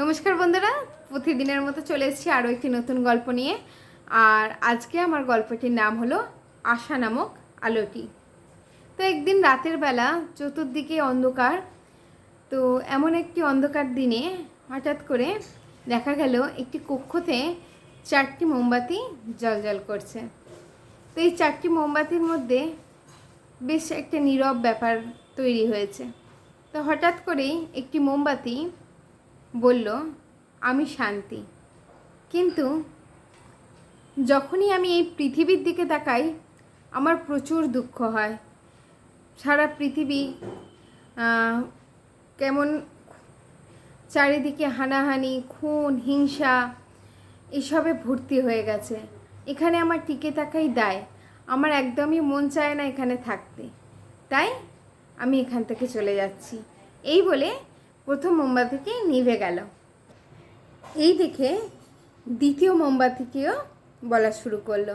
নমস্কার বন্ধুরা, প্রতিদিনের মতো চলে এসেছি আরও একটি নতুন গল্প নিয়ে। আর আজকে আমার গল্পটির নাম হলো আশা নামক আলোটি। তো একদিন রাতের বেলা চতুর্দিকে অন্ধকার, তো এমন একটি অন্ধকার দিনে হঠাৎ করে দেখা গেল একটি কক্ষতে চারটি মোমবাতি জলজল করছে। তো এই চারটি মোমবাতির মধ্যে বেশ একটা নীরব ব্যাপার তৈরি হয়েছে। তো হঠাৎ করেই একটি মোমবাতি বলল, আমি শান্তি। কিন্তু যখনই আমি এই পৃথিবীর দিকে তাকাই, আমার প্রচুর দুঃখ হয়। সারা পৃথিবী কেমন চারিদিকে হানাহানি, খুন, হিংসা, এসবে ভর্তি হয়ে গেছে। এখানে আমার টিকে থাকাই দায়। আমার একদমই মন চায় না এখানে থাকতে। তাই আমি এখান থেকে চলে যাচ্ছি। এই বলে প্রথম মোমবাতিটি নিভে গেল। এই দেখে দ্বিতীয় মোমবাতিটিও বলা শুরু করল।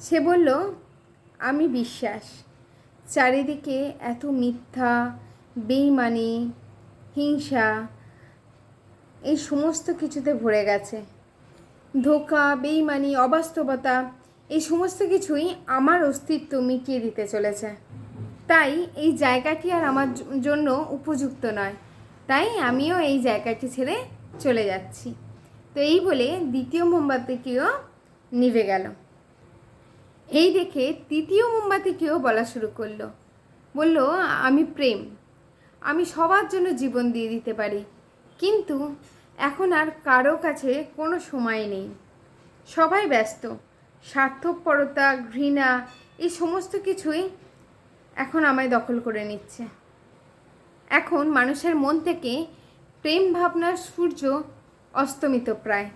সে বলল, আমি বিশ্বাস, চারিদিকে এত মিথ্যা, বেইমানি, হিংসা, এই সমস্ত কিছুতে ভরে গেছে। ধোকা, বেইমানি, অবাস্তবতা, এই সমস্ত কিছুই আমার অস্তিত্ব মিটিয়ে দিতে চলেছে। তাই এই জায়গাটি আর আমার জন্য উপযুক্ত নয়। তাই আমিও এই জায়গাটি ছেড়ে চলে যাচ্ছি। তো এই বলে দ্বিতীয় মোমবাতিটিও নিভে গেল। এই দেখে তৃতীয় মোমবাতিটিও বলা শুরু করল। বলল, আমি প্রেম। আমি সবার জন্য জীবন দিয়ে দিতে পারি। কিন্তু এখন আর কারও কাছে কোনো সময় নেই। সবাই ব্যস্ত। স্বার্থপরতা, ঘৃণা, এই সমস্ত কিছুই এখন আমায় দখল করে নিচ্ছে। এখন মানুষের মন থেকে প্রেম ভাবনার সূর্য অস্তমিত প্রায়।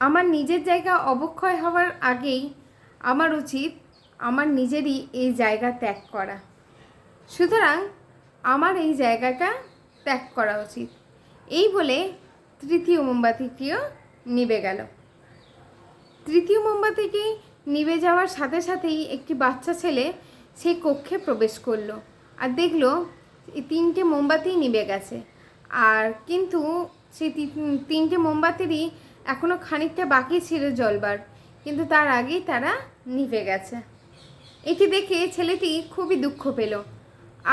আমার নিজের জায়গা অবক্ষয় হওয়ার আগেই আমার উচিত আমার নিজেরই এই জায়গা ত্যাগ করা। সুতরাং আমার এই জায়গাটা ত্যাগ করা উচিত। এই বলে তৃতীয় মোমবাতিটিও নিভে গেল। তৃতীয় মোমবাতিটি নিভে যাওয়ার সাথে সাথেই একটি বাচ্চা ছেলে সেই কক্ষে প্রবেশ করল আর দেখল তিনটে মোমবাতি নিভে গেছে। আর কিন্তু সেই তিনটে মোমবাতিরই এখনও খানিকটা বাকি ছিল জলবার কিন্তু তার আগেই তারা নিভে গেছে। এটি দেখে ছেলেটি খুবই দুঃখ পেল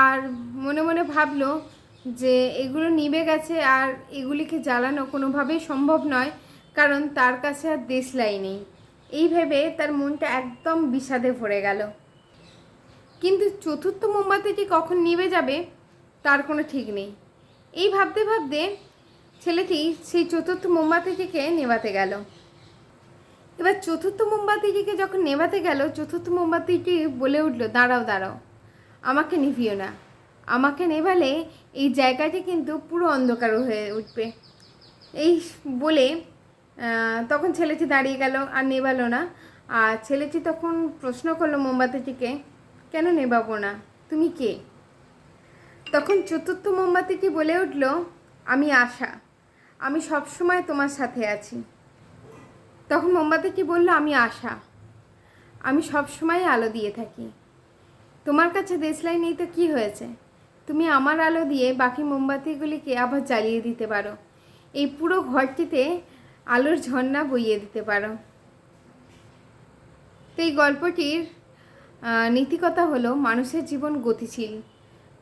আর মনে মনে ভাবলো যে এগুলো নিভে গেছে আর এগুলিকে জ্বালানো কোনোভাবেই সম্ভব নয়, কারণ তার কাছে আর দেশলাই নেই। এই ভেবে তার মনটা একদম বিষাদে ভরে গেল। কিন্তু চতুর্থ মোমবাতিটি কখন নিভে যাবে তার কোনো ঠিক নেই। এই ভাবতে ভাবতে ছেলেটি সেই চতুর্থ মোমবাতিটিকে নেভাতে গেল। এবার চতুর্থ মোমবাতিটিকে যখন নেভাতে গেল, চতুর্থ মোমবাতিটি বলে উঠল, দাঁড়াও দাঁড়াও, আমাকে নিভিও না। আমাকে নেভালে এই জায়গাটি কিন্তু পুরো অন্ধকার হয়ে উঠবে। এই বলে তখন ছেলেটি দাঁড়িয়ে গেল, আর নেভালো না। আর ছেলেটি তখন প্রশ্ন করল মোমবাতিটিকে, কেন নেভাবো না? তুমি কে? তখন চতুর্থ মোমবাতিটি বলে উঠল? আমি আশা। আমি সবসময় তোমার সাথে আছি। তখন মোমবাতিটি বলল? আমি আশা। আমি সবসময় আলো দিয়ে থাকি। তোমার কাছে দেশলাই নেই তো কী হয়েছে? তুমি আমার আলো দিয়ে বাকি মোমবাতিগুলিকে আবার জ্বালিয়ে দিতে পারো। এই পুরো ঘরটিতে আলোর ঝর্ণা বইয়ে দিতে পারো। তো এই গল্পটির নীতিকথা হলো, মানুষের জীবন গতিশীল।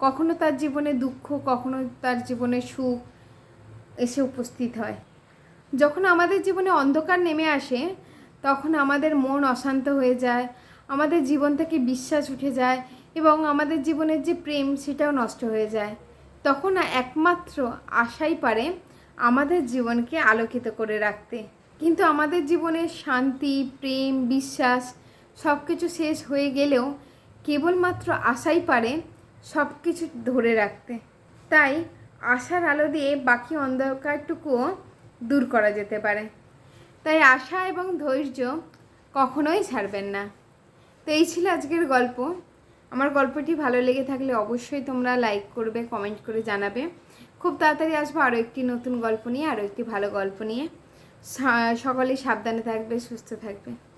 কখনো তার জীবনে দুঃখ, কখনো তার জীবনে সুখ এসে উপস্থিত হয়। যখন আমাদের জীবনে অন্ধকার নেমে আসে, তখন আমাদের মন অশান্ত হয়ে যায়, আমাদের জীবন থেকে বিশ্বাস উঠে যায় এবং আমাদের জীবনের যে প্রেম, সেটাও নষ্ট হয়ে যায়। তখন একমাত্র আশাই পারে আমাদের জীবনকে আলোকিত করে রাখতে। কিন্তু আমাদের জীবনে শান্তি, প্রেম, বিশ্বাস সব কিছু শেষ হয়ে গেলেও কেবলমাত্র আশাই পারে সব কিছু ধরে রাখতে। তাই আশার আলো দিয়ে বাকি অন্ধকারটুকুও দূর করা যেতে পারে। তাই আশা এবং ধৈর্য কখনোই ছাড়বেন না। তো এই ছিল আজকের গল্প। আমার গল্পটি ভালো লেগে থাকলে অবশ্যই তোমরা লাইক করবে, কমেন্ট করে জানাবে। খুব তাড়াতাড়ি আসব আরও একটি নতুন গল্প নিয়ে, আরও একটি ভালো গল্প নিয়ে। সা- সকলেই সাবধানে থাকবে, সুস্থ থাকবে।